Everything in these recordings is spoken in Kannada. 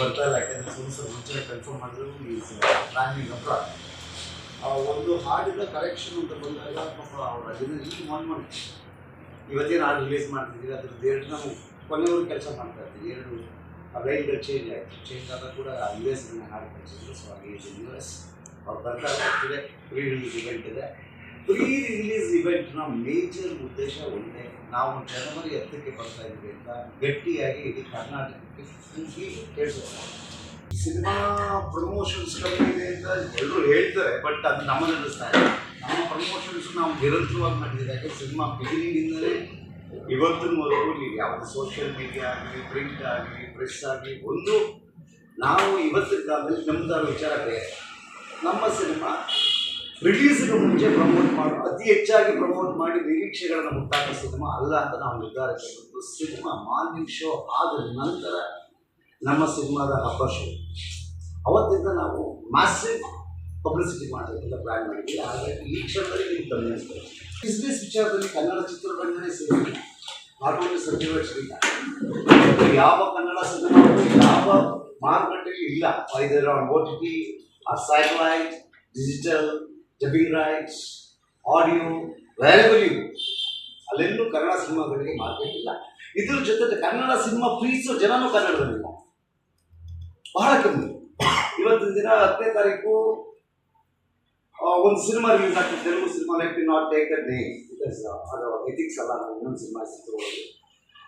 ಬರ್ತಾ ಇಲ್ಲ, ಯಾಕಂದ್ರೆ ಸ್ವಲ್ಪ ಮುಂಚೆ ಕನ್ಫರ್ಮ್ ಮಾಡಿದ್ರು ಈಸ್ ಹತ್ರ ಒಂದು ಹಾಡಿನ ಕರೆಕ್ಷನ್ ಅಂತ ಬಂದಾಗ ಪಾಪ ಅವರ ಅದನ್ನ ಈಗ ಮಾಡ್ ಇವತ್ತೇನು ಹಾಡು ರಿಲೀಸ್ ಮಾಡ್ತಿದ್ದೀವಿ ಅದ್ರದ್ದು ಎರಡು ನಾವು ಕೊನೆಯವರು ಕೆಲಸ ಮಾಡ್ತಾ ಇರ್ತೀವಿ ಎರಡು ಲೈನ್ಗಳು ಚೇಂಜ್ ಆಯಿತು. ಚೇಂಜ್ ಆದಾಗ ಕೂಡ ಯು ಎಸ್ ಹಾಡು ಕಳಿಸಿದ್ರು ಸೊ ಹಾಗೆ ಯು ಎಸ್ ಅವ್ರು ಬರ್ತಾ ಪ್ರೀ ರಿಲೀಸ್ ಇವೆಂಟ್ ಇದೆ. ಪ್ರೀ ರಿಲೀಸ್ ಇವೆಂಟ್ ಇವೆಂಟ್ನ ಮೇಜರ್ ಉದ್ದೇಶ ಒಂದೇ. ನಾವು ಜನವರಿ ಹತ್ತಕ್ಕೆ ಬರ್ತಾ ಇದ್ದೀವಿ ಅಂತ ಗಟ್ಟಿಯಾಗಿ ಇಡೀ ಕರ್ನಾಟಕಕ್ಕೆ ಕೇಳಿಸೋದು. ಸಿನಿಮಾ ಪ್ರಮೋಷನ್ಸ್ ಕಮ್ಮಿ ಅಂತ ಎಲ್ಲರೂ ಹೇಳ್ತಾರೆ ಬಟ್ ಅದು ನಮ್ಮನ್ನು ಇದೆ ನಮ್ಮ ಪ್ರಮೋಷನ್ಸ್ ನಾವು ನಿರಂತರವಾಗಿ ಮಾಡಿದ್ದೀವಿ ಯಾಕೆ? ಸಿನಿಮಾ ಬಿಗಿನಿಂಗಿಂದಲೇ ಇವತ್ತಿನವರೆಗೂ ನೀವು ಯಾವುದೇ ಸೋಷಿಯಲ್ ಮೀಡಿಯಾ ಆಗಲಿ ಪ್ರಿಂಟ್ ಆಗಲಿ ಪ್ರೆಸ್ ಆಗಲಿ, ಒಂದು ನಾವು ಇವತ್ತಿನ ಕಾಲದಲ್ಲಿ ನಮ್ಮದಾದ ವಿಚಾರ ಬೇರೆ. ನಮ್ಮ ಸಿನಿಮಾ ರಿಲೀಸ್ಗೆ ಮುಂಚೆ ಪ್ರಮೋಟ್ ಮಾಡಿ. ಅತಿ ಹೆಚ್ಚಾಗಿ ಪ್ರಮೋಟ್ ಮಾಡಿ ನಿರೀಕ್ಷೆಗಳನ್ನು ಮುಟ್ಟಾಕ ಸಿನಿಮಾ ಅಲ್ಲ ಅಂತ ನಾವು ನಿರ್ಧಾರ ಕೈಗೊಂಡು ಸಿನಿಮಾ ಮಾರ್ನಿಂಗ್ ಶೋ ಆದ ನಂತರ ನಮ್ಮ ಸಿನಿಮಾದ ಹಬ್ಬ ಶೋ. ಅವತ್ತಿಂದ ನಾವು ಮ್ಯಾಸಿವ್ ಪಬ್ಲಿಸಿಟಿ ಮಾಡೋದಕ್ಕೆಲ್ಲ ಪ್ಲ್ಯಾನ್ ಮಾಡಿದ್ವಿ ಹಾಗಾಗಿ ಈ ಕ್ಷಣದಲ್ಲಿ ನೀವು ಬಿಸ್ನೆಸ್ ವಿಚಾರದಲ್ಲಿ ಕನ್ನಡ ಚಿತ್ರರಂಗನೇ ಓನ್ಲಿ ಸರ್ಟಿಫೈಡ್ ಶ್ರೀಕ ಯಾವ ಕನ್ನಡ ಸಿನಿಮಾ ಯಾವ ಮಾರುಕಟ್ಟೆಯಲ್ಲಿ ಇಲ್ಲ. ಇದರ O T T satellite digital dubbing rights audio valuable ಇವು ಅಲ್ಲೆಲ್ಲೂ ಕನ್ನಡ ಸಿನಿಮಾಗಳಿಗೆ ಮಾರ್ಕೆಟ್ ಇಲ್ಲ. ಇದ್ರ ಜೊತೆ ಕನ್ನಡ ಸಿನಿಮಾ ಪ್ರೀತಿಸೋ ಜನನೂ ಕನ್ನಡದಲ್ಲಿಲ್ಲ ಬಹಳ ಕಮ್ಮಿ. ಇವತ್ತಿನ ದಿನ ಹತ್ತನೇ ತಾರೀಕು ಒಂದು ಸಿನಿಮಾ ರಿಲೀಸ್ ಆಗ್ತದೆ Telugu cinema like not take the name because ಅದು ಎಥಿಕ್ಸ್ ಅಲ್ಲ, ಇನ್ನೊಂದು ಸಿನಿಮಾ ಹೆಸರು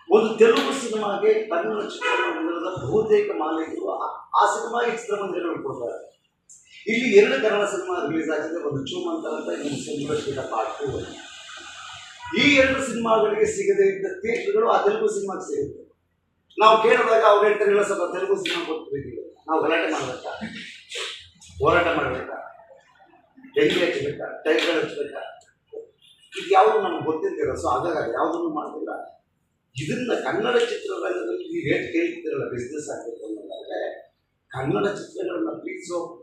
ಒಂದು ತೆಲುಗು ಸಿನಿಮಾಗೆ ಕನ್ನಡ ಚಿತ್ರಮಂದಿರದ ಬಹುತೇಕ ಮಾಲೀಕರು ಆ- ಸಿನಿಮಾಗೆ ಚಿತ್ರಮಂದಿರಗಳು ಕೊಡ್ತಾರೆ. ಇಲ್ಲಿ ಎರಡು ಕನ್ನಡ ಸಿನಿಮಾ ರಿಲೀಸ್ ಆಗಿದೆ, ಒಂದು ಚೂಮಂತ ಅಂತ ಇನ್ನೊಂದು ಸಂಜೀವ ಪಾರ್ಟ್ ಟು ಈ ಎರಡು ಸಿನಿಮಾಗಳಿಗೆ ಸಿಗದೇ ಇದ್ದ ಥಿಯೇಟರ್ಗಳು ಆ ತೆಲುಗು ಸಿನಿಮಾಗೆ ಸಿಗುತ್ತೆ. ನಾವು ಕೇಳಿದಾಗ ಅವ್ರು ಹೇಳ್ತಾರೆ, ಇಲ್ಲ ಸ್ವಲ್ಪ ತೆಲುಗು ಸಿನಿಮಾ ಕೊಟ್ಟಿದ್ದೀವಿ ನಾವು ಹೋರಾಟ ಮಾಡಬೇಕಾ? ಹೋರಾಟ ಮಾಡಬೇಕಾ? ಬೆಂಕಿ ಹಚ್ಚಬೇಕಾ ಟೈರ್ಗಳು ಹಚ್ಚಬೇಕಾ ಇದು ಯಾವುದು ನಮ್ಗೆ ಗೊತ್ತಿರ್ತೀರ ಸೊ ಹಾಗಾಗಿ ಯಾವುದನ್ನು ಮಾಡ್ತಿಲ್ಲ. ಇದನ್ನ ಕನ್ನಡ ಚಿತ್ರರಂಗದಲ್ಲಿ ನೀವು ಏನು ಕೇಳ್ತಿರಲ್ಲ ಬಿಸ್ನೆಸ್ ಆಗಬೇಕು ಅನ್ನೋದಾದ್ರೆ, ಕನ್ನಡ ಚಿತ್ರಗಳನ್ನ ಪ್ರೀತಿಸೋ